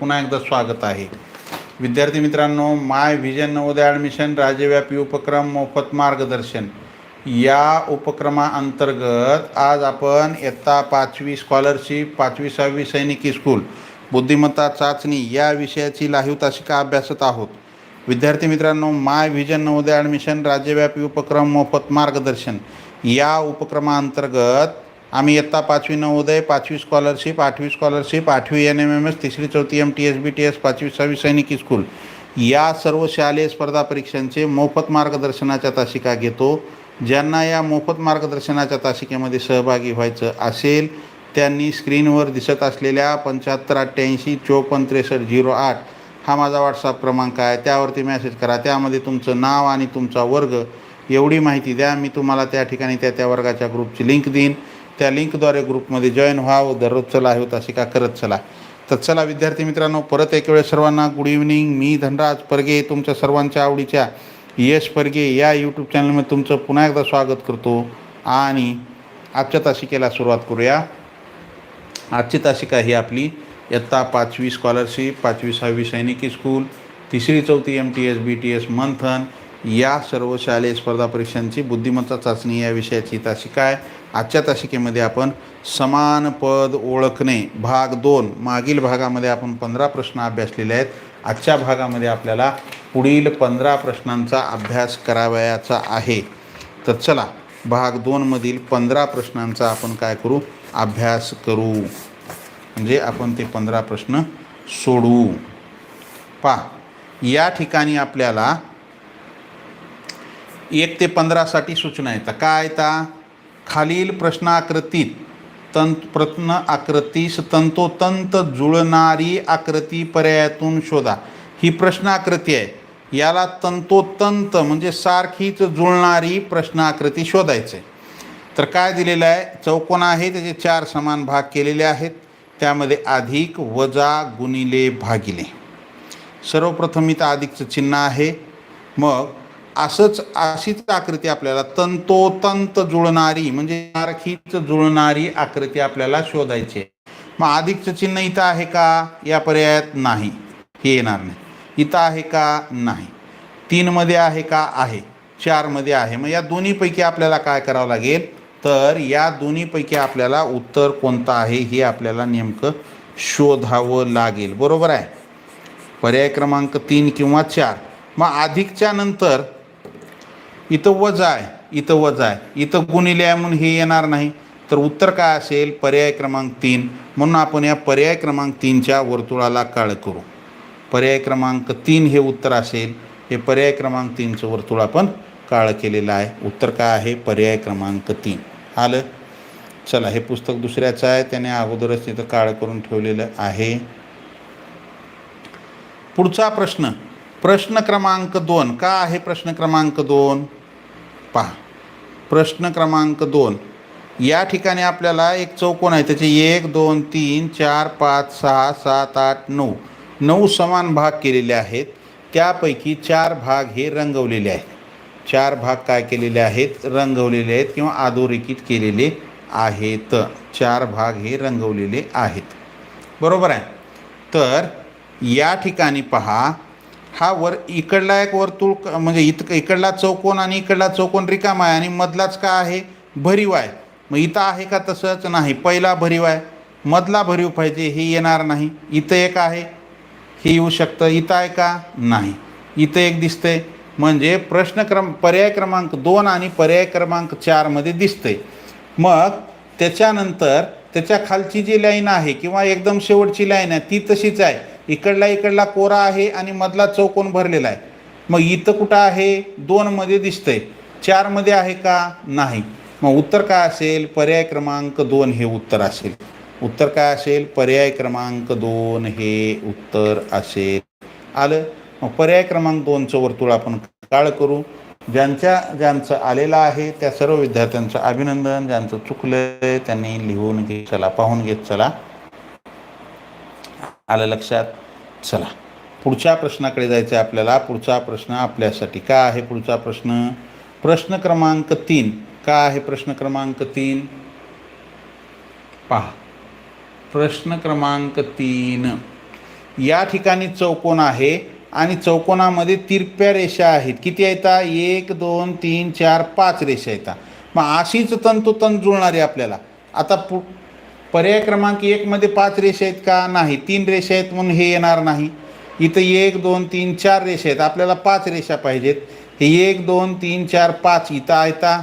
पुन्हा एकदा स्वागत आहे. विद्यार्थी मित्रांनो माय व्हिजन नवोदय ॲडमिशन राज्यव्यापी उपक्रम मोफत मार्गदर्शन. या उपक्रमाअंतर्गत आज आपण इयत्ता पाचवी स्कॉलरशिप पाचवी सहावी सैनिकी स्कूल बुद्धिमत्ता चाचणी या विषयाची लाहीव तासिका अभ्यासत आहोत? विद्यार्थी मित्रांनो माय व्हिजन नवोदय ॲडमिशन राज्यव्यापी उपक्रम मोफत मार्गदर्शन. या उपक्रमाअंतर्गत आम्ही इयत्ता पाचवी नवोदय पाचवी स्कॉलरशिप आठवी स्कॉलरशिप आठवी एन एम एम एस तिसरी चौथी M T S B T S पाचवी सहावी सैनिकी स्कूल या सर्व शालेय स्पर्धा परीक्षांचे मोफत मार्गदर्शनाच्या तासिका घेतो. ज्यांना या मोफत मार्गदर्शनाच्या तासिकेमध्ये सहभागी व्हायचं असेल त्यांनी स्क्रीनवर दिसत असलेल्या पंच्याहत्तर अठ्ठ्याऐंशी चोपन्न त्रेसष्ट झिरो आठ हा माझा व्हॉट्सअप क्रमांक आहे. त्यावरती मेसेज करा. त्यामध्ये तुमचं नाव आणि तुमचा वर्ग. एवढी माहिती द्या. मी तुम्हाला त्या ठिकाणी त्या त्या वर्गाच्या ग्रुपची लिंक देईन. त्या लिंकद्वारे ग्रुपमध्ये जॉईन व्हावं दररोज चला आहे अशी का करत चला. तर चला विद्यार्थी मित्रांनो परत एक वेळेस सर्वांना गुड इव्हनिंग मी धनराज परगे तुमच्या सर्वांच्या आवडीच्या यश परगे या यूट्यूब चॅनलमध्ये तुमचं पुन्हा एकदा स्वागत करतो. आणि आजच्या तासिकेला सुरुवात करूया. आजची तासिका ही आपली इयत्ता पाचवी स्कॉलरशिप पाचवी सहावी सैनिकी स्कूल तिसरी चौथी M T S B T S Manthan या सर्व शालेय स्पर्धा परीक्षांची बुद्धिमत्ता चाचणी या विषयाची तासिका आहे. आजच्या तासिकेमध्ये आपण समान पद ओळखणे भाग दोन मागील भागामध्ये आपण पंधरा प्रश्न अभ्यासलेले आहेत. आजच्या भागामध्ये आपल्याला पुढील पंधरा प्रश्नांचा अभ्यास करावयाचा आहे. तर चला भाग दोनमधील पंधरा प्रश्नांचा आपण काय करू? अभ्यास करू. म्हणजे आपण ते पंधरा प्रश्न सोडवू पा या ठिकाणी आपल्याला एक ते पंधरासाठी सूचना येतात काय येतात खालील प्रश्नाकृतीत तंत प्रश्न आकृतीस तंतोतंत जुळणारी आकृती पर्यायातून शोधा. ही प्रश्नाकृती आहे. याला तंतोतंत म्हणजे सारखीच जुळणारी प्रश्नाकृती शोधायचं. आहे तर काय दिलेलं आहे? चौकोन आहे त्याचे चार समान भाग केलेले आहेत. त्यामध्ये अधिक वजा गुणिले भागिले. सर्वप्रथम इथं अधिकचं चिन्ह आहे. मग असंच अशीच आकृती आपल्याला तंतोतंत जुळणारी म्हणजे सारखीच जुळणारी आकृती आपल्याला शोधायची आहे. मग अधिकचं चिन्ह इथं आहे का? या पर्यायात नाही. हे येणार नाही. इथं आहे का? नाही. तीनमध्ये आहे का? आहे. चारमध्ये आहे. मग या दोन्हीपैकी आपल्याला काय करावं लागेल? तर या दोन्हीपैकी आपल्याला उत्तर कोणतं आहे हे आपल्याला नेमकं शोधावं लागेल. बरोबर आहे? पर्याय क्रमांक तीन किंवा चार. मग अधिकच्या नंतर इथं वजा आहे इथं वजा आहे. इथं गुणिले आहे म्हणून हे येणार नाही. तर उत्तर काय असेल? पर्याय क्रमांक तीन. म्हणून आपण या पर्याय क्रमांक तीनच्या वर्तुळाला काळ करू. पर्याय क्रमांक तीन हे उत्तर असेल. हे पर्याय क्रमांक तीनचं वर्तुळ आपण काळ केलेलं आहे. उत्तर काय आहे? पर्याय क्रमांक तीन. आलं? चला हे पुस्तक दुसऱ्याचं आहे. त्याने अगोदरच तिथं काळ करून ठेवलेलं आहे. पुढचा प्रश्न. प्रश्न क्रमांक दोन. का आहे प्रश्न क्रमांक दोन? पहा. प्रश्न क्रमांक दोन. या ठिकाणी आपल्याला एक चौकोन आहे. त्याचे एक दोन तीन चार पाच सहा सात आठ नऊ. नऊ समान भाग केलेले आहेत. त्यापैकी चार भाग हे रंगवलेले आहेत. चार भाग काय केलेले आहेत? रंगवलेले आहेत किंवा अधोरेखित केलेले आहेत. चार भाग हे रंगवलेले आहेत. बरोबर आहे? तर या ठिकाणी पहा. हा वर इकडला एक वर्तुळ म्हणजे इत इकडला चौकोन आणि इकडला चौकोन रिकामा आहे आणि मधलाच का आहे? भरीव आहे. मग इथं आहे का तसंच नाही. पहिला भरीव आहे. मधला भरीव पाहिजे हे येणार नाही. इथं एक आहे हे येऊ शकतं. इथं आहे का? नाही. इथं एक दिसतंय. म्हणजे प्रश्न क्रम पर्याय क्रमांक दोन आणि पर्याय क्रमांक चारमध्ये दिसतंय. मग त्याच्यानंतर त्याच्या खालची जी लाईन आहे किंवा एकदम शेवटची लाईन आहे ती तशीच आहे. इकडला इकडला कोरा आहे आणि मधला चौकोन भरलेला आहे. मग इथं कुठं आहे? दोनमध्ये दिसतंय. चारमध्ये आहे का? नाही. मग उत्तर काय असेल? पर्याय क्रमांक दोन हे उत्तर असेल. उत्तर काय असेल? पर्याय क्रमांक दोन हे उत्तर असेल. आलं? मग पर्याय क्रमांक दोनचं वर्तुळ आपण काळ करू. ज्यांच्या ज्यांचं आलेलं आहे त्या सर्व विद्यार्थ्यांचं अभिनंदन. ज्यांचं चुकलं त्यांनी लिहून घे चला पाहून घेत चला. आलं लक्षात? चला. पुढच्या प्रश्नाकडे जायचं आहे आपल्याला. पुढचा प्रश्न आपल्यासाठी का आहे पुढचा प्रश्न? प्रश्न क्रमांक तीन. का आहे प्रश्न क्रमांक तीन? पहा. प्रश्न क्रमांक तीन. या ठिकाणी चौकोन आहे आणि चौकोनामध्ये तिरप्या रेषा आहेत. किती येतात एक दोन तीन चार पाच रेषा येतात मग अशीच तंतोतंत जुळणारी आपल्याला. आता पु पर्याय क्रमांक एकमध्ये पाच रेषा आहेत का? नाही. तीन रेषा आहेत म्हणून हे येणार नाही. इथं एक दोन तीन चार रेषा आहेत. आपल्याला पाच रेषा पाहिजेत. हे एक दोन तीन चार पाच इथं आहेता.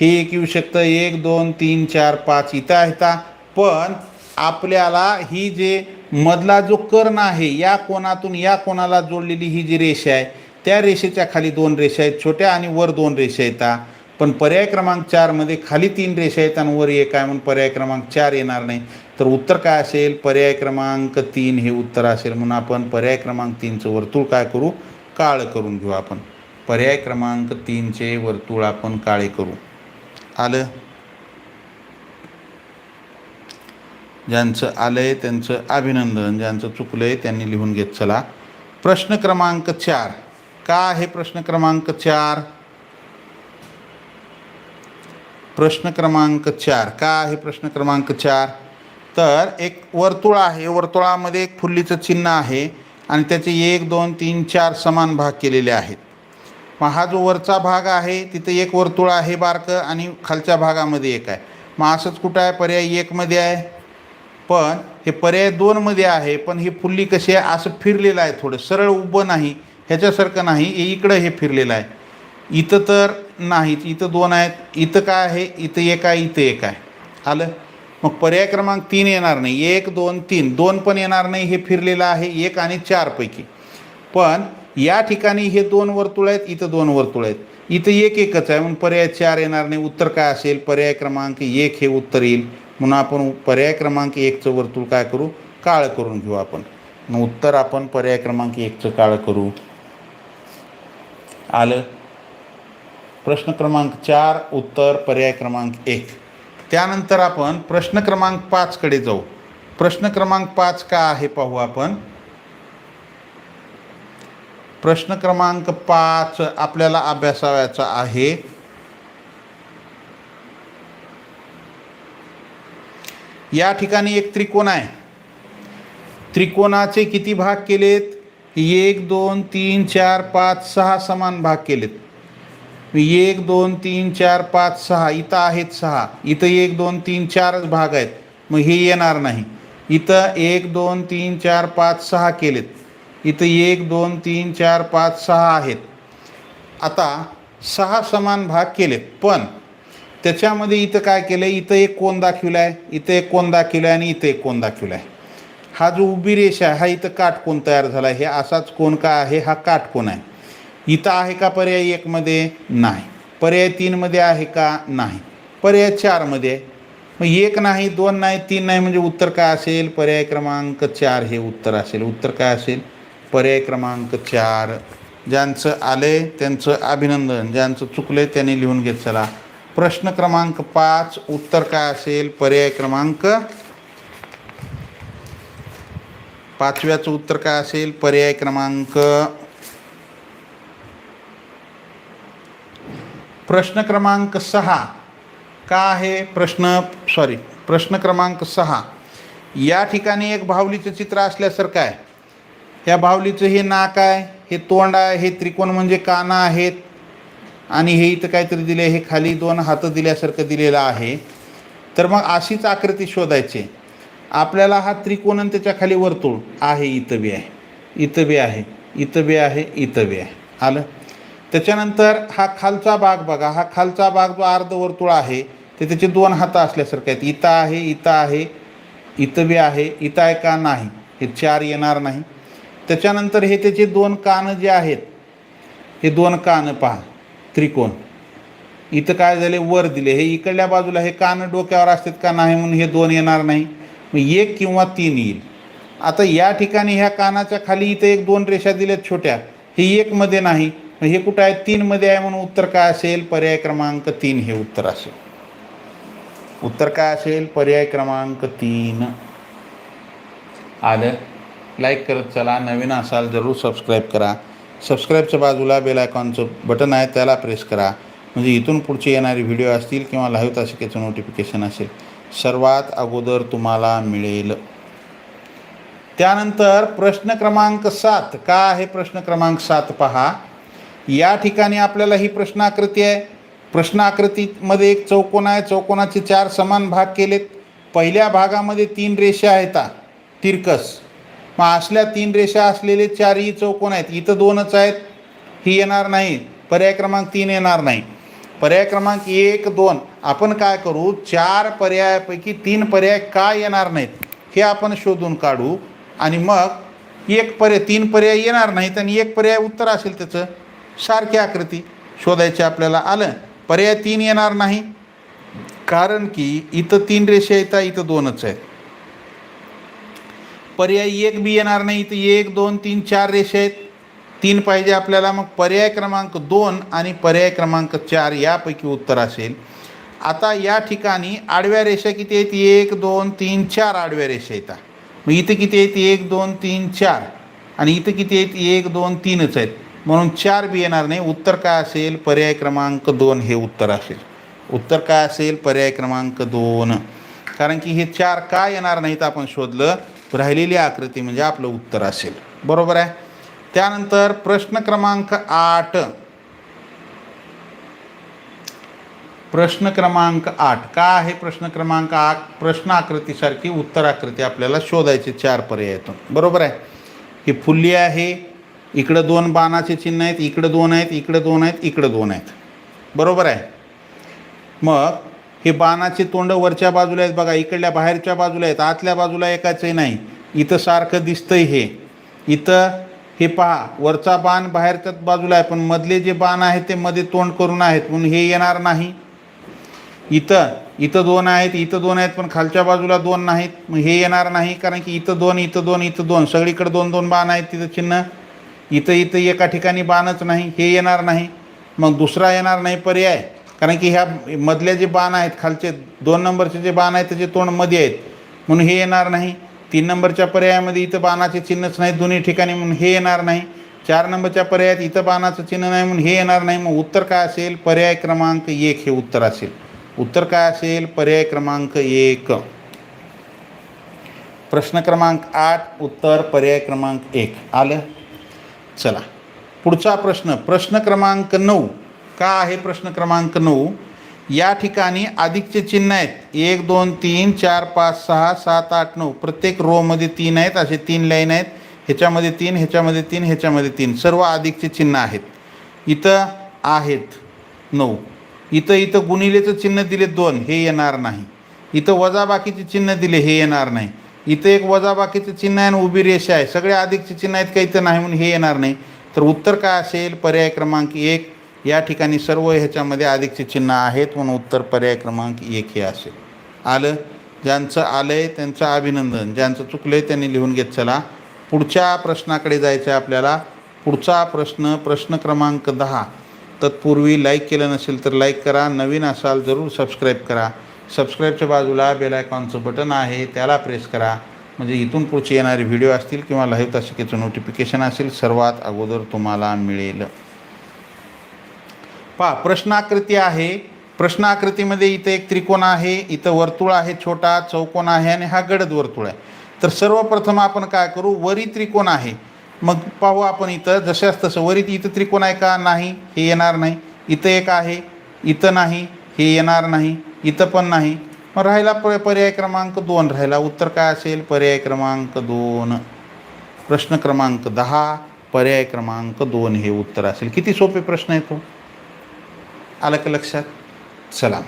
हे एक येऊ शकतं. एक दोन तीन चार पाच इथं आहेता. पण आपल्याला ही जे मधला जो कर्ण आहे या कोणातून या कोणाला जोडलेली ही जी रेषा आहे त्या रेषेच्या खाली दोन रेषा आहेत छोट्या आणि वर दोन रेषा येतात पण पर्याय क्रमांक चारमध्ये खाली तीन रेषा आहेत आणि वर एक आहे म्हणून पर्याय क्रमांक चार येणार नाही. तर उत्तर काय असेल? पर्याय क्रमांक तीन हे उत्तर असेल. म्हणून आपण पर्याय क्रमांक तीनचं वर्तुळ काय करू? काळ करून घेऊ आपण. पर्याय क्रमांक तीनचे वर्तुळ आपण काळे करू. आलं? ज्यांचं आलंय त्यांचं अभिनंदन. ज्यांचं चुकलंय त्यांनी लिहून घेत चला. प्रश्न क्रमांक चार. का आहे प्रश्न क्रमांक चार? प्रश्न क्रमांक चार. का आहे प्रश्न क्रमांक चार? तर एक वर्तुळ आहे. वर्तुळामध्ये एक फुल्लीचं चिन्ह आहे आणि त्याचे एक दोन तीन चार समान भाग केलेले आहेत. मग हा जो वरचा भाग आहे तिथं एक वर्तुळ आहे बारकं आणि खालच्या भागामध्ये एक आहे. मग असंच कुठं आहे? पर्याय एकमध्ये आहे. पण हे पर्याय दोनमध्ये आहे पण ही फुल्ली कशी आहे? असं फिरलेलं आहे थोडं. सरळ उभं नाही. ह्याच्यासारखं नाही. इकडं हे फिरलेलं आहे. इथं तर नाहीत. इथं दोन आहेत. इथं काय आहे? इथं एक आहे इथं एक आहे. आलं? मग पर्याय क्रमांक तीन येणार नाही. एक दोन तीन. दोन पण येणार नाही हे फिरलेलं आहे. एक आणि चारपैकी पण या ठिकाणी हे दोन वर्तुळ आहेत इथं दोन वर्तुळ आहेत. इथं एक एकच आहे. म्हणून पर्याय चार येणार नाही. उत्तर काय असेल? पर्याय क्रमांक एक हे उत्तर येईल. म्हणून आपण पर्याय क्रमांक एकचं वर्तुळ काय करू? काळ करून घेऊ आपण. मग उत्तर आपण पर्याय क्रमांक एकचं काळ करू. आलं? प्रश्न क्रमांक चार उत्तर पर्याय क्रमांक एक. त्यानंतर आपण प्रश्न क्रमांक पाचकडे जाऊ. प्रश्न क्रमांक पाच का आहे पाहू आपण. प्रश्न क्रमांक पाच आपल्याला अभ्यासावायचा आहे. या ठिकाणी एक त्रिकोण आहे. त्रिकोणाचे किती भाग केलेत? एक दोन तीन चार पाच सहा समान भाग केलेत. एक दोन तीन चार पाच सहा इथं आहेत सहा. इथं एक दोन तीन चारच भाग आहेत. मग हे येणार नाही. इथं एक दोन तीन चार पाच सहा केलेत. इथं एक दोन तीन चार पाच सहा आहेत. आता सहा समान भाग केलेत. पण त्याच्यामध्ये इथं काय केलं आहे इथं एक कोण दाखवला आहे इथं एक कोण दाखवला आहे आणि इथं एक कोण दाखवला आहे हा जो उभी रेषा आहे हा इथं काटकोण तयार झाला आहे हे असाच कोण का आहे? हा काटकोण आहे. इथं आहे का पर्याय एकमध्ये? नाही. पर्याय तीनमध्ये आहे का? नाही. पर्याय चारमध्ये. आहे मग एक नाही दोन नाही तीन नाही म्हणजे उत्तर काय असेल? पर्याय क्रमांक चार हे उत्तर असेल. उत्तर काय असेल? पर्याय क्रमांक चार. ज्यांचं आले त्यांचं अभिनंदन. ज्यांचं चुकले त्यांनी लिहून घेत चला. प्रश्न क्रमांक पाच उत्तर काय असेल? पर्याय क्रमांक पाचव्याचं उत्तर काय असेल? पर्याय क्रमांक प्रश्न क्रमांक सहा. का आहे प्रश्न सॉरी प्रश्न क्रमांक सहा? या ठिकाणी एक बाहुलीचं चित्र असल्यासारखं आहे. या बाहुलीचं हे नाक आहे हे तोंड आहे हे त्रिकोण म्हणजे काना आहेत. आणि हे इथं काहीतरी दिले हे खाली दोन हातं दिल्यासारखं दिलेलं आहे. तर मग अशीच आकृती शोधायची. आपल्याला हा त्रिकोण आणि त्याच्याखाली वर्तुळ आहे इथं बी आहे. इथं बी आहे इथं बी आहे इथं बी आहे. आलं? त्याच्यानंतर हा खालचा भाग बघा हा खालचा भाग जो अर्धवर्तुळ आहे ते त्याचे दोन हात असल्यासारखे आहेत. इथं आहे इथं आहे इथं बी आहे इथं आहे का नाही? हे चार येणार नाही. त्याच्यानंतर हे त्याचे दोन कानं जे आहेत हे दोन कानं पहा त्रिकोण. इथं काय झाले? वर दिले. हे इकडल्या बाजूला हे कानं डोक्यावर असतात का नाही म्हणून हे दोन येणार नाही. मग एक किंवा तीन येईल. आता या ठिकाणी ह्या कानाच्या खाली इथं एक दोन रेषा दिल्यात छोट्या. हे एकमध्ये नाही. हे कुठं आहे? तीनमध्ये आहे म्हणून उत्तर काय असेल? पर्याय क्रमांक तीन हे उत्तर असेल. उत्तर काय असेल? पर्याय क्रमांक तीन. आलं? लाईक करत चला. नवीन असाल जरूर सबस्क्राईब करा. सबस्क्राईबच्या बाजूला बेल आयकॉनचं बटन आहे त्याला प्रेस करा. म्हणजे इथून पुढचे येणारे व्हिडिओ असतील किंवा लाईव्ह तासिकेचं नोटिफिकेशन असेल सर्वात अगोदर तुम्हाला मिळेल. त्यानंतर प्रश्न क्रमांक सात. का आहे प्रश्न क्रमांक सात? पहा. या ठिकाणी आपल्याला ही प्रश्नाकृती आहे. प्रश्नाकृतीमध्ये एक चौकोन आहे. चौकोनाचे चार समान भाग केलेत. पहिल्या भागामध्ये तीन रेषा आहेत. तिरकस. मग असल्या तीन रेषा असलेले चारही चौकोन आहेत. इथं दोनच आहेत. ही येणार नाही. पर्याय क्रमांक तीन येणार नाही. पर्याय क्रमांक एक दोन. आपण काय करू? चार पर्यायापैकी तीन पर्याय का येणार नाहीत? हे आपण शोधून काढू. आणि मग एक पर्याय तीन पर्याय येणार नाहीत आणि एक पर्याय उत्तर असेल त्याचं. सारखी आकृती शोधायची आपल्याला आलं. पर्याय तीन येणार नाही. कारण की इथं तीन रेषा येतात इथं दोनच आहेत. पर्याय एक बी येणार नाही. इथं एक दोन तीन चार रेषा आहेत. तीन पाहिजे आपल्याला. मग पर्याय क्रमांक दोन आणि पर्याय क्रमांक चार यापैकी उत्तर असेल. आता या ठिकाणी आडव्या रेषा किती आहेत? एक दोन तीन चार आडव्या रेषा येतात मग इथं किती आहेत? एक दोन तीन चार. आणि इथं किती आहेत? एक दोन तीनच आहेत. म्हणून चार बी येणार नाही. उत्तर काय असेल? पर्याय क्रमांक दोन हे उत्तर असेल. उत्तर काय असेल? पर्याय क्रमांक दोन. कारण की हे चार का येणार नाहीत आपण शोधलं? राहिलेली आकृती म्हणजे आपलं उत्तर असेल. बरोबर आहे? त्यानंतर प्रश्न क्रमांक आठ. प्रश्न क्रमांक आठ. का आहे प्रश्न क्रमांक आठ? प्रश्न आकृतीसारखी उत्तर आकृती आपल्याला शोधायचे चार पर्यायातून. बरोबर आहे? ही फुल्ली आहे. इकडं दोन बाणाचे चिन्ह आहेत इकडं दोन आहेत इकडं दोन आहेत इकडं दोन आहेत. बरोबर आहे? मग हे बाणाचे तोंड वरच्या बाजूला आहेत बघा इकडल्या बाहेरच्या बाजूला आहेत आतल्या बाजूला एकाचही नाही. इथं सारखं दिसतंय हे. इथं हे पहा वरचा बाण बाहेरच्याच बाजूला आहे पण मधले जे बाण आहेत ते मध्ये तोंड करून आहेत म्हणून हे येणार नाही. इथं इथं दोन आहेत इथं दोन आहेत पण खालच्या बाजूला दोन नाहीत मग हे येणार नाही कारण की इथं दोन इथं दोन इथं दोन सगळीकडे दोन दोन बाण आहेत तिथं चिन्ह. इथं इथं एका ठिकाणी बाणच नाही हे येणार नाही मग दुसरा येणार नाही पर्याय. कारण की ह्या मधले जे बाण आहेत खालचे दोन नंबरचे जे बाण आहेत त्याचे तोंडमध्ये आहेत. म्हणून हे येणार नाही. तीन नंबरच्या पर्यायामध्ये इथं बाणाचे चिन्हच नाहीत दोन्ही ठिकाणी म्हणून हे येणार नाही. चार नंबरच्या पर्यायात इथं बाणाचं चिन्ह नाही म्हणून हे येणार नाही. मग उत्तर काय असेल? पर्याय क्रमांक एक हे उत्तर असेल. उत्तर काय असेल? पर्याय क्रमांक एक. प्रश्न क्रमांक आठ उत्तर पर्याय क्रमांक एक. आलं? चला. पुढचा प्रश्न प्रश्न क्रमांक नऊ. का आहे प्रश्न क्रमांक नऊ? या ठिकाणी अधिकचे चिन्ह आहेत. एक दोन तीन चार पाच सहा सात आठ नऊ. प्रत्येक रोमध्ये तीन आहेत असे तीन लाईन आहेत. ह्याच्यामध्ये तीन ह्याच्यामध्ये तीन ह्याच्यामध्ये तीन. सर्व अधिकचे चिन्ह आहेत. इथं आहेत नऊ. इथं इथं गुणिलेचं चिन्ह दिले दोन हे येणार नाही. इथं वजाबाकीचे चिन्ह दिले हे येणार नाही. इथं एक वजाबाकीचं चिन्ह आहे आणि उभी रेषा आहे. सगळे अधिकचे चिन्ह आहेत का इथं नाही म्हणून हे येणार नाही. तर उत्तर काय असेल? पर्याय क्रमांक एक. या ठिकाणी सर्व ह्याच्यामध्ये अधिकचे चिन्ह आहेत म्हणून उत्तर पर्याय क्रमांक एक हे असेल. आलं? ज्यांचं आलं आहे त्यांचं अभिनंदन. ज्यांचं चुकलं आहे त्यांनी लिहून घेत चला. पुढच्या प्रश्नाकडे जायचं आहे आपल्याला. पुढचा प्रश्न प्रश्न क्रमांक दहा. तत्पूर्वी लाईक केलं नसेल तर लाईक करा. नवीन असाल जरूर सबस्क्राईब करा. सबस्क्राईबच्या बाजूला बेल आयकॉनचं बटन आहे त्याला प्रेस करा. म्हणजे इथून पुढचे येणारे व्हिडिओ असतील किंवा लाईव्ह तासिकेचं नोटिफिकेशन असेल सर्वात अगोदर तुम्हाला मिळेल. पहा प्रश्नाकृती आहे. प्रश्नाकृतीमध्ये इथं एक त्रिकोण आहे इथं वर्तुळ आहे छोटा चौकोन आहे आणि हा गडद वर्तुळ आहे. तर सर्वप्रथम आपण काय करू? वरी त्रिकोण आहे. मग पाहू आपण इथं जशाच तसं वरी इथं त्रिकोण आहे का? नाही हे येणार नाही. इथं एक आहे इथं नाही हे येणार नाही. इथं पण नाही. मग राहिला प पर्याय क्रमांक दोन राहिला. उत्तर काय असेल? पर्याय क्रमांक दोन. प्रश्न क्रमांक दहा पर्याय क्रमांक दोन हे उत्तर असेल. किती सोपे प्रश्न येतो हो? आलं का लक्षात? चला.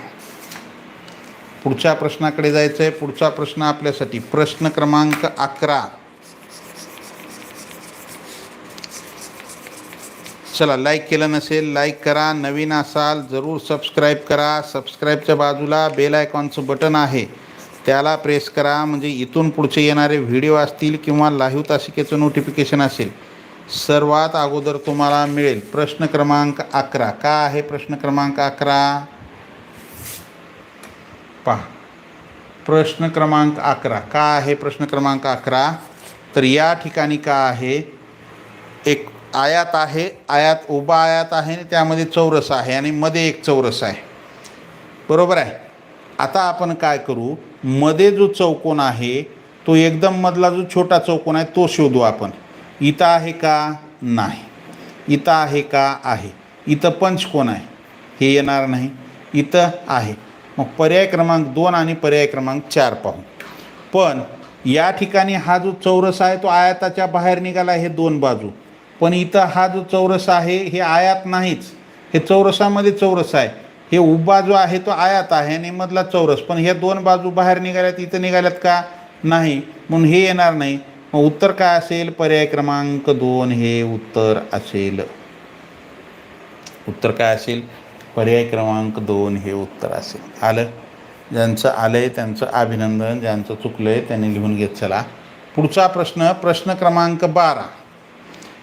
पुढच्या प्रश्नाकडे जायचं आहे पुढचा प्रश्न आपल्यासाठी. प्रश्न क्रमांक अकरा. चला लाईक केलं नसेल लाईक करा. नवीन असाल जरूर सबस्क्राईब करा. सबस्क्राईबच्या बाजूला बेल आयकॉनचं बटन आहे. त्याला प्रेस करा. म्हणजे इथून पुढचे येणारे व्हिडिओ असतील किंवा लाईव्ह तासिकेचं नोटिफिकेशन असेल सर्वात अगोदर तुम्हाला मिळेल प्रश्न क्रमांक अकरा. का आहे प्रश्न क्रमांक अकरा? पहा. प्रश्न क्रमांक अकरा. का आहे प्रश्न क्रमांक अकरा? तर या ठिकाणी का आहे? एक आयात आहे आयात उभा आयात आहे आणि त्यामध्ये चौरस आहे आणि मध्ये एक चौरस आहे. बरोबर आहे? आता आपण काय करू? मध्ये जो चौकोन आहे तो एकदम मधला जो छोटा चौकोन आहे तो शोधू आपण. इथं आहे का? नाही. इथं आहे का? आहे. इथं पंचकोन आहे. हे येणार नाही. इथं आहे. मग पर्याय क्रमांक दोन आणि पर्याय क्रमांक चार पाहू. पण या ठिकाणी हा जो चौरस आहे तो आयाताच्या बाहेर निघाला हे दोन बाजू. पण इथं हा जो चौरस आहे हे आयात नाहीच. हे चौरसामध्ये चौरस आहे. हे उभा जो आहे तो आयात आहे आणि मधला चौरस. पण ह्या दोन बाजू बाहेर निघाल्यात इथं निघाल्यात का? नाही. म्हणून हे येणार नाही. मग उत्तर काय असेल? पर्याय क्रमांक दोन हे उत्तर असेल. उत्तर काय असेल? पर्याय क्रमांक दोन हे उत्तर असेल. आलं? ज्यांचं आलं आहे त्यांचं अभिनंदन. ज्यांचं चुकलं आहे त्यांनी लिहून घेत चला. पुढचा प्रश्न प्रश्न क्रमांक बारा.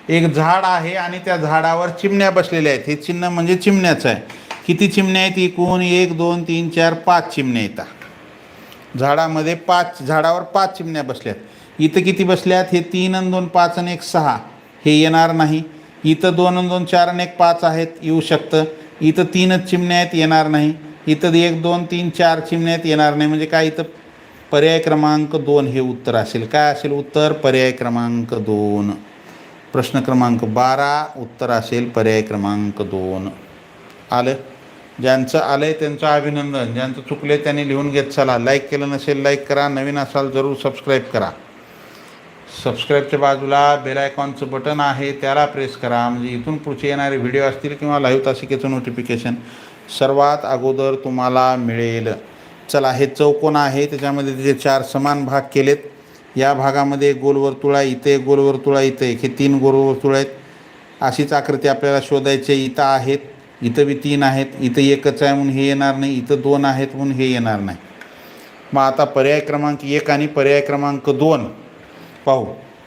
एक झाड आहे आणि त्या झाडावर चिमण्या बसलेल्या आहेत. हे चिन्ह म्हणजे चिमण्याचं आहे. किती चिमण्या आहेत एकूण? एक दोन तीन चार पाच चिमण्या येतात. झाडामध्ये पाच झाडावर पाच चिमण्या बसल्यात. इथं किती बसल्यात? हे तीन आणि दोन पाच आणि एक सहा. हे येणार नाही. इथं दोन आणि दोन चार आणि एक पाच आहेत. येऊ शकतं. इथं तीनच चिमण्या आहेत येणार नाही. इथं एक दोन तीन चार चिमण्या आहेत येणार नाही. म्हणजे काय इथं? पर्याय क्रमांक दोन हे उत्तर असेल. काय असेल उत्तर? पर्याय क्रमांक दोन. प्रश्न क्रमांक बारा उत्तर असेल पर्याय क्रमांक दोन. आलं? ज्यांचं आलं आहे त्यांचं अभिनंदन. ज्यांचं चुकले त्यांनी लिहून घेत चला. लाईक केलं नसेल लाईक करा. नवीन असाल जरूर सबस्क्राईब करा. सबस्क्राईबच्या बाजूला बेल आयकॉनचं बटन आहे. त्याला प्रेस करा. म्हणजे इथून पुढचे येणारे व्हिडिओ असतील किंवा लाईव्ह तासिकेचं नोटिफिकेशन सर्वात अगोदर तुम्हाला मिळेल. चला हे चौकोन आहे. त्याच्यामध्ये त्याचे चार समान भाग केलेत. या भागामध्ये एक गोल आहे इथे एक आहे इथे एक. हे तीन गोलवर्तुळ आहेत. अशीच आकृती आपल्याला शोधायची इथं आहेत इथं बी तीन आहेत इथं एकच आहे म्हणून हे येणार नाही इथं दोन आहेत म्हणून हे येणार नाही. मग आता पर्याय क्रमांक एक आणि पर्याय क्रमांक दोन पाहू.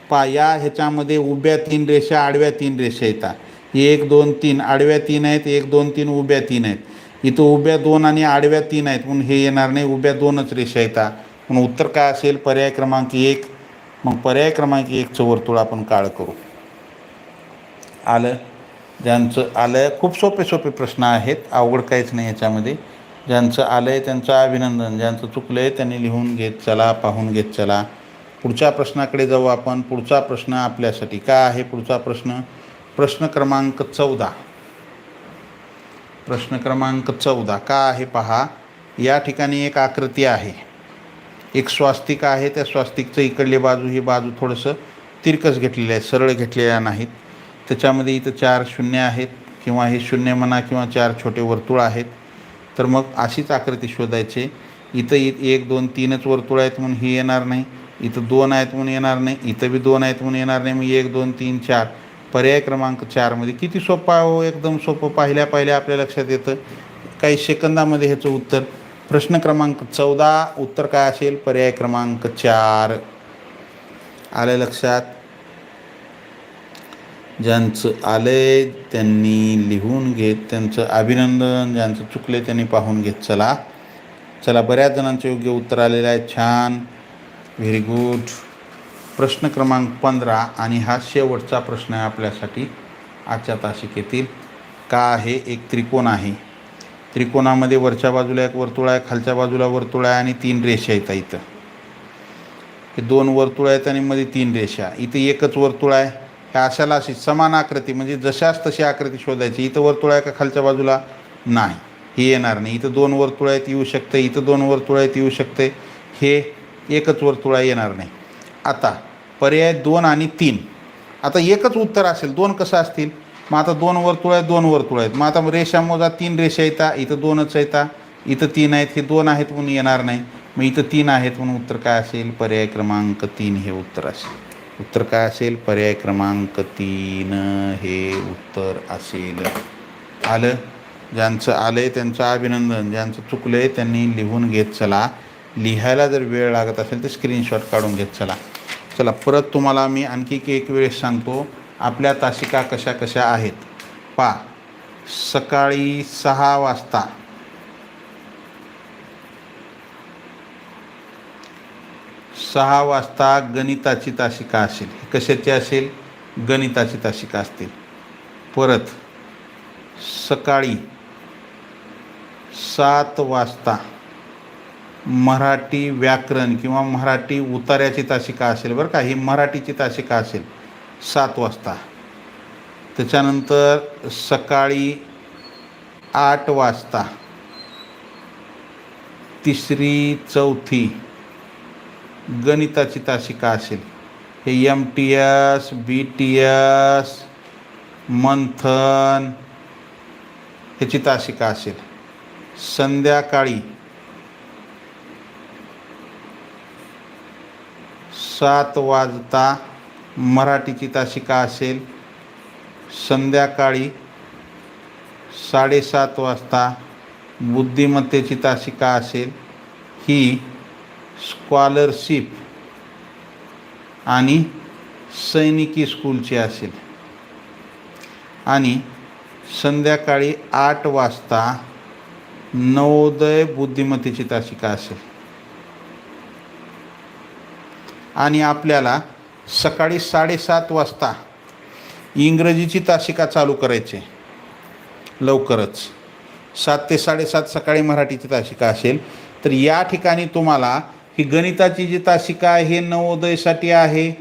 पा या ह्याच्यामध्ये उभ्या तीन रेषा आडव्या तीन रेषा येतात. एक दोन तीन. आडव्या तीन आहेत एक दोन तीन. उभ्या तीन आहेत. इथं उभ्या दोन आणि आडव्या तीन आहेत म्हणून हे येणार नाही उभ्या दोनच रेषा येतात. म्हणून उत्तर काय असेल? पर्याय क्रमांक एक. मग पर्याय क्रमांक एकचं वर्तुळ आपण काळ करू. आलं? ज्यांचं आलं खूप सोपे सोपे प्रश्न आहेत. अवघड काहीच नाही याच्यामध्ये. ज्यांचं आलं आहे त्यांचं अभिनंदन. ज्यांचं चुकलं आहे त्यांनी लिहून घेत चला पाहून घेत चला. पुढच्या प्रश्नाकडे जाऊ आपण. पुढचा प्रश्न आपल्यासाठी काय आहे? पुढचा प्रश्न प्रश्न क्रमांक चौदा. प्रश्न क्रमांक चौदा. का आहे? पहा. या ठिकाणी एक आकृती आहे. एक स्वास्तिक आहे त्या स्वास्तिकचं इकडली बाजू ही बाजू थोडंसं तिरकस घेतलेलं आहे सरळ घेतलेल्या नाहीत. त्याच्यामध्ये इथं चार शून्य आहेत किंवा हे शून्य म्हणा किंवा चार छोटे वर्तुळ आहेत. तर मग अशीच आकृती शोधायची. इथं इ एक दोन तीनच वर्तुळ आहेत म्हणून ही येणार नाही. इथं दोन आहेत म्हणून येणार नाही. इथं बी दोन आहेत म्हणून येणार नाही. मग एक दोन तीन चार. पर्याय क्रमांक चारमध्ये किती सोपं हो? एकदम सोपं. पाहिल्या पाहिल्या आपल्या लक्षात येतं. काही सेकंदामध्ये ह्याचं उत्तर प्रश्न क्रमांक चौदा उत्तर काय असेल? पर्याय क्रमांक चार. आलं लक्षात? ज्यांचं आले त्यांनी लिहून घेत त्यांचं अभिनंदन ज्यांचं चुकले त्यांनी पाहून घेत. चला. चला बऱ्याच जणांचे योग्य उत्तर आलेलं आहे छान. व्हेरी गुड प्रश्न क्रमांक पंधरा आणि हा शेवटचा प्रश्न आहे आपल्यासाठी. आजच्या तासिकेतील. का आहे? एक त्रिकोण आहे. त्रिकोणामध्ये वरच्या बाजूला एक वर्तुळ आहे खालच्या बाजूला वर्तुळ आहे आणि तीन रेषा आहेत इथं. हे दोन वर्तुळ आहेत आणि मध्ये तीन रेषा. इथे एकच वर्तुळ आहे. ह्या अशाला अशी समान आकृती म्हणजे जशाच तशी आकृती शोधायची. इथं वर्तुळ आहे का खालच्या बाजूला? नाही. हे येणार नाही. इथं दोन वर्तुळ आहेत येऊ शकते. इथं दोन वर्तुळ आहेत येऊ शकते. हे एकच वर्तुळ आहे येणार नाही. आता पर्याय दोन आणि तीन. आता एकच उत्तर असेल. दोन कसं असतील? मग आता दोन वर्तुळ आहेत दोन वर्तुळ आहेत. मग आता रेषा मोजा तीन रेषा येतात इथं दोनच येतात इथं तीन आहेत. हे दोन आहेत म्हणून येणार नाही. मग इथं तीन आहेत म्हणून उत्तर काय असेल? पर्याय क्रमांक तीन हे उत्तर असेल. उत्तर काय असेल? पर्याय क्रमांक तीन हे उत्तर असेल. आलं? ज्यांचं आलं आहे त्यांचं अभिनंदन. ज्यांचं चुकलं आहे त्यांनी लिहून घेत चला. लिहायला जर वेळ लागत असेल तर स्क्रीनशॉट काढून घेत चला. चला परत तुम्हाला मी आणखी एक वेळेस सांगतो. आपल्या तासिका कशा कशा आहेत? पा. सकाळी सहा वाजता. सहा वाजता गणिताची तासिका असेल. कशाची असेल? गणिताची तासिका असतील. परत सकाळी सात वाजता मराठी व्याकरण किंवा मराठी उतार्याची तासिका असेल बरं का. ही मराठीची तासिका असेल. सात वाजता. त्याच्यानंतर सकाळी आठ वाजता. तिसरी चौथी गणिताची तासिका असेल. हे M T S B T S Manthan ह्याची तासिका असेल. संध्याकाळी सात वाजता मराठीची तासिका असेल? संध्याकाळी साडेसात वाजता बुद्धिमत्तेची तासिका असेल? ही स्कॉलरशिप आणि सैनिकी स्कूलची असेल. आणि संध्याकाळी आठ वाजता नवोदय बुद्धिमत्तेची तासिका असेल? आणि आपल्याला सकाळी साडेसात वाजता इंग्रजीची तासिका चालू करायची. आहे. लवकरच. सात ते साडेसात सकाळी मराठीची तासिका असेल तर या ठिकाणी तुम्हाला ही गणिताची जी तासिका आहे हे नवोदयसाठी आहे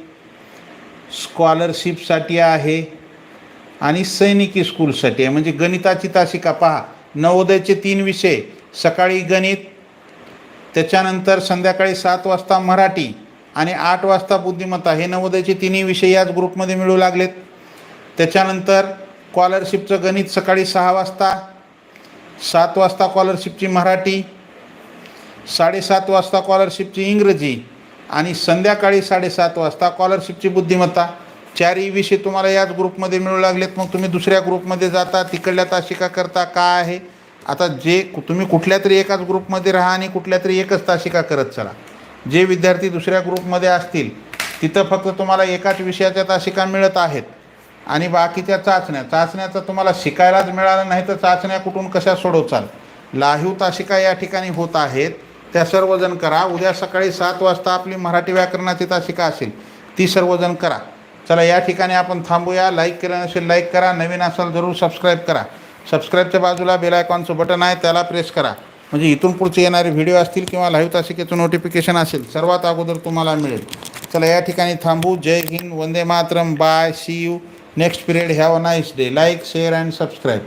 स्कॉलरशिपसाठी आहे आणि सैनिकी स्कूलसाठी आहे. म्हणजे गणिताची तासिका पहा. नवोदयचे तीन विषय सकाळी गणित त्याच्यानंतर संध्याकाळी सात वाजता मराठी आणि आठ वाजता बुद्धिमत्ता हे नवोदयचे तिन्ही विषय याच ग्रुपमध्ये मिळू लागलेत. त्याच्यानंतर स्कॉलरशिपचं गणित सकाळी सहा वाजता सात वाजता स्कॉलरशिपची मराठी साडेसात वाजता स्कॉलरशिपची इंग्रजी आणि संध्याकाळी साडेसात वाजता स्कॉलरशिपची बुद्धिमत्ता. चारही विषय तुम्हाला याच ग्रुपमध्ये मिळू लागलेत. मग तुम्ही दुसऱ्या ग्रुपमध्ये जाता तिकडल्या तासिका करता काय आहे? आता जे तुम्ही कुठल्या तरी एकाच ग्रुपमध्ये राहा आणि कुठल्या तरी एकच तासिका करत चला. जे विद्यार्थी दुसऱ्या ग्रुपमध्ये असतील तिथं फक्त तुम्हाला एकाच विषयाच्या तासिका मिळत आहेत आणि बाकीच्या चाचण्या. चाचण्याचं तुम्हाला शिकायलाच मिळालं नाही तर चाचण्या कुठून कशा सोडवचाल? लाहीव तासिका या ठिकाणी होत आहेत. त्या सर्वजण करा. उद्या सकाळी सात वाजता आपली मराठी व्याकरणाची तासिका असेल ती सर्वजण करा. चला या ठिकाणी आपण थांबूया. लाईक केलं नसेल लाईक करा. नवीन असाल जरूर सबस्क्राईब करा. सबस्क्राईबच्या बाजूला बेल आयकॉनचं बटन आहे त्याला प्रेस करा. म्हणजे इथून पुढचे येणारे व्हिडिओ असतील किंवा लाईव्ह तासिकेचं नोटिफिकेशन असेल सर्वात अगोदर तुम्हाला मिळेल. चला या ठिकाणी थांबू. जय हिंद वंदे Mataram. Bye see you next period have a nice day like share and subscribe